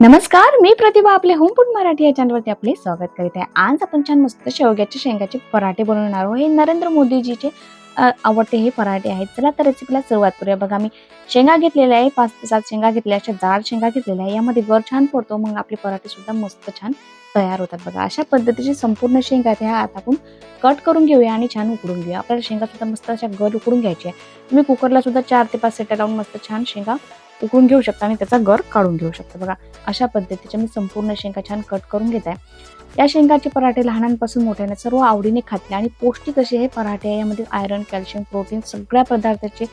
नमस्कार मी प्रतिभा आपले होमफूड मराठी या चॅनलवरती आपले स्वागत करीत आहे. आज आपण छान मस्त शेवग्याच्या शेंगाचे पराठे बनवणार आहोत. हे नरेंद्र मोदीजीचे आवडते हे पराठे आहेत. चला तर रेसिपीला सुरुवात करूया. बघा मी शेंगा घेतलेल्या आहे. पाच ते सात शेंगा घेतल्या अशा जाड शेंगा घेतलेल्या आहे. यामध्ये गर छान पडतो मग आपले पराठे सुद्धा मस्त छान तयार होतात. बघा अशा पद्धतीचे संपूर्ण शेंगा त्या आता आपण कट करून घेऊया आणि छान उकडून घेऊया. आपल्याला शेंगा सुद्धा मस्त अशा गर उकडून घ्यायची आहे तुम्ही कुकरला सुद्धा चार ते पाच सिट्या लावून मस्त छान शेंगा उकळून घेऊ शकता आणि त्याचा गर काढून घेऊ शकता. बघा अशा पद्धतीचे मी संपूर्ण शेंगा छान कट करून घेत आहे. या शेंगाचे पराठे लहानांपासून मोठ्याने सर्व आवडीने खातले आणि पौष्टिक असे हे पराठे आहे. यामध्ये आयरन कॅल्शियम प्रोटीन सगळ्या पदार्थाचे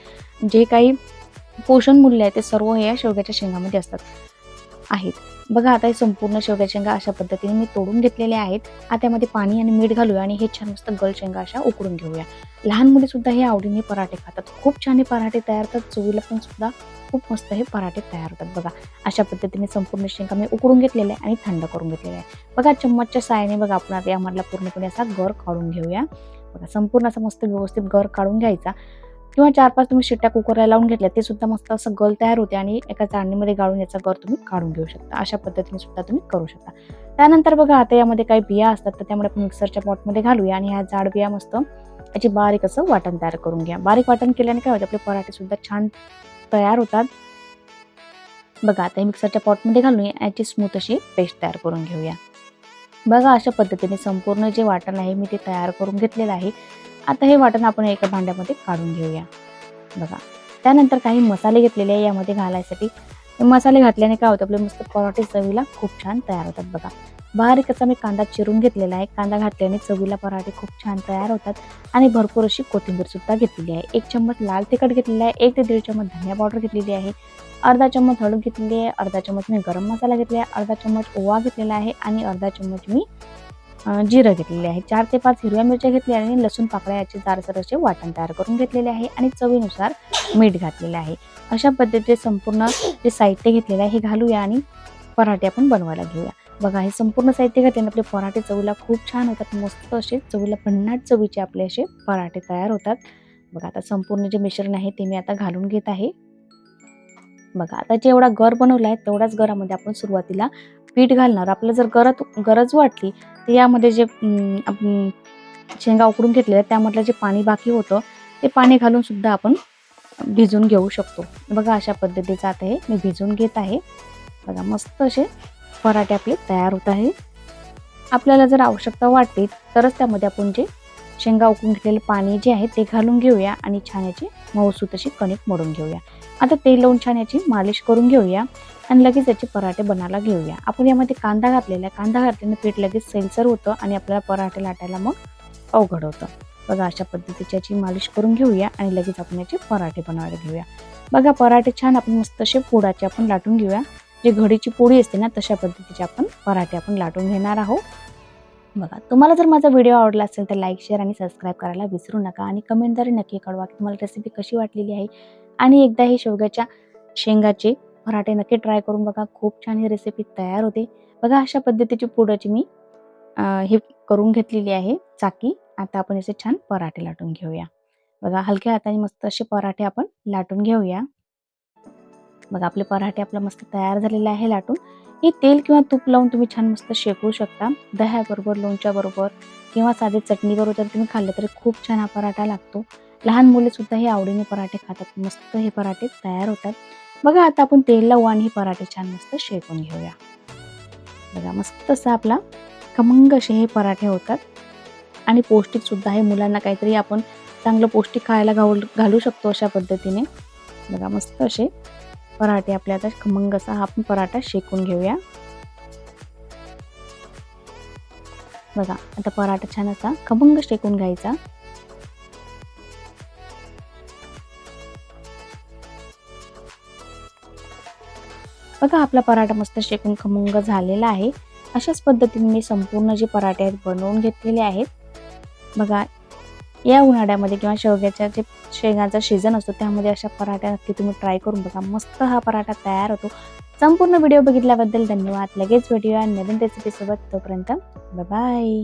जे काही पोषण मूल्य आहे ते सर्व हे या शेवग्याच्या शेंगामध्ये असतात आहेत. बघा आता हे संपूर्ण शेवग्या शेंगा अशा पद्धतीने मी तोडून घेतलेल्या आहेत. आता त्यामध्ये पाणी आणि मीठ घालूया आणि हे छान मस्त गल शेंगा अशा उकडून घेऊया. लहान मुले सुद्धा हे आवडीने पराठे खातात. खूप छान हे पराठे तयार होतात. चवीला पण सुद्धा खूप मस्त हे पराठे तयार होतात. बघा अशा पद्धतीने संपूर्ण शेंगा मी उकडून घेतलेले आहे आणि थंड करून घेतलेले आहे बघा चम्मचच्या साहाय्याने बघा आपण आता यामधला पूर्णपणे असा गर काढून घेऊया. बघा संपूर्ण असा मस्त व्यवस्थित गर काढून घ्यायचा. किंवा चार पाच तुम्ही शिट्ट्या कुकरला लावून घेतल्या ते सुद्धा मस्त असं गल तयार होते आणि एका चाळणीमध्ये गाळून याचा गर तुम्ही काढून घेऊ शकता. अशा पद्धतीने सुद्धा तुम्ही करू शकता. त्यानंतर बघा आता यामध्ये काही बिया असतात तर त्यामुळे आपण मिक्सरच्या पॉटमध्ये घालूया आणि ह्या जाड बिया मस्त याची बारीक असं वाटण तयार करून घ्या. बारीक वाटण केल्याने काय होतं आपले पराठे सुद्धा छान तयार होतात. बघा आता मिक्सरच्या पॉटमध्ये घालून याची स्मूथ अशी पेस्ट तयार करून घेऊया. बघा अशा पद्धतीने संपूर्ण जे वाटण आहे मी ते तयार करून घेतलेलं आहे. आता हे वाटण आपण एका भांड्यामध्ये काढून घेऊया. बघा त्यानंतर काही मसाले घेतलेले आहे यामध्ये घालायसाठी. मसाले घातल्याने काय होतं आपले मस्त पराठे चवीला खूप छान तयार होतात बघा. बारीकचा मी कांदा चिरून घेतलेला आहे. कांदा घातल्याने चवीला पराठे खूप छान तयार होतात आणि भरपूर अशी कोथिंबीर सुद्धा घेतलेली आहे. एक चम्मच लाल तिखट घेतलेला आहे एक ते दीड चम्मच धनिया पावडर घेतलेली आहे अर्धा चम्मच हळद घेतलेली आहे अर्धा चम्मच मी गरम मसाला घेतला आहे अर्धा चम्मच ओवा घेतलेला आहे आणि अर्धा चम्मच मी जिरं घेतलेले आहे. चार ते पाच हिरव्या मिरच्या घेतल्या आणि लसूण पाकळ्या याचे जारसर असे वाटण तयार करून घेतलेले आहे आणि चवीनुसार मीठ घातलेलं आहे. अशा पद्धतीचे संपूर्ण जे साहित्य घेतलेलं आहे हे घालूया आणि पराठे आपण बनवायला घेऊया. बघा हे संपूर्ण साहित्य घातल्याने आपले पराठे चवीला खूप छान होतात. मस्त असे चवीला भन्नाट चवीचे आपले असे पराठे तयार होतात. बघा आता संपूर्ण जे मिश्रण आहे ते मी आता घालून घेत आहे. बघा आता जेवढा गर बनवला आहे तेवढ्याच गरामध्ये आपण सुरुवातीला पीठ घालणार आपल्याला जर गरज गरज वाटली तर यामध्ये जे शेंगा उकडून घेतलेल्या त्यामधलं जे पाणी बाकी होतं ते पाणी घालून सुद्धा आपण भिजून घेऊ शकतो. बघा अशा पद्धतीचं आता हे मी भिजून घेत आहे. बघा मस्त असे पराठे आपले तयार होत आहे. आपल्याला जर आवश्यकता वाटते तरच त्यामध्ये आपण जे शेंगा उकळून घेतलेलं पाणी जे आहे ते घालून घेऊया आणि छान याची मऊसूत अशी कणिक मळून घेऊया. आता तेल लावून छान याची मालिश करून घेऊया. आणि लगेच याचे पराठे बनायला घेऊया. आपण यामध्ये कांदा घातलेला आहे. कांदा घातल्याने पीठ लगेच सैलसर होतं आणि आपल्याला पराठे लाटायला मग अवघड होतं. बघा अशा पद्धतीची याची मालिश करून घेऊया आणि लगेच आपण याचे पराठे बनवायला घेऊया. बघा पराठे छान आपण मस्त असे पोडाचे आपण लाटून घेऊया. जे घडीची पोळी असते ना तशा पद्धतीचे आपण पराठे आपण लाटून घेणार आहोत. बघा तुम्हाला जर माझा व्हिडिओ आवडला असेल तर लाईक शेअर आणि सबस्क्राईब करायला विसरू नका आणि कमेंटद्वारे नक्की कळवा की तुम्हाला रेसिपी कशी वाटलेली आहे. आणि एकदा हे शेवग्याच्या शेंगाचे पराठे नक्की ट्राय करून बघा. खूप छान ही रेसिपी तयार होते. बघा अशा पद्धतीची पुडाची मी हे करून घेतलेली आहे चाकी. आता आपण याचे छान पराठे लाटून घेऊया. बघा हलक्या हाताने मस्त असे पराठे आपण लाटून घेऊया. बघा आपले पराठे आपला मस्त तयार झालेले आहे लाटून. हे तेल किंवा तूप लावून तुम्ही छान मस्त शेकू शकता. दह्याबरोबर लोणच्याबरोबर किंवा साधे चटणीबरोबर जर तुम्ही खाल्लं तरी खूप छान हा पराठा लागतो. लहान मुले सुद्धा हे आवडीने पराठे खातात. मस्त हे पराठे तयार होतात. बघा आता आपण तेल लावू आणि हे पराठे छान मस्त शेकून घेऊया. बघा मस्त असा आपला खमंग असे हे पराठे होतात. आणि पौष्टिकसुद्धा हे मुलांना काहीतरी आपण चांगलं पौष्टिक खायला घालू घालू शकतो अशा पद्धतीने. बघा मस्त असे पराठे आपल्या आता खमंग असा हा आपण पराठा शेकून घेऊया. बघा आता पराठा छान असा खमंग शेकून घ्यायचा. बघा आपला पराठा मस्त शेकून खमंग झालेला आहे. अशाच पद्धतीने मी संपूर्ण जे पराठे आहेत बनवून घेतलेले आहेत. बघा या उन्हाळ्यामध्ये किंवा शेवग्याच्या जे शेंगाचा सीझन असतो त्यामध्ये अशा पराठ्या नक्की तुम्ही ट्राय करून बघा. मस्त हा पराठा तयार होतो. संपूर्ण व्हिडिओ बघितल्याबद्दल धन्यवाद. लगेच भेटूया नवीन रेसिपीसोबत तोपर्यंत बाय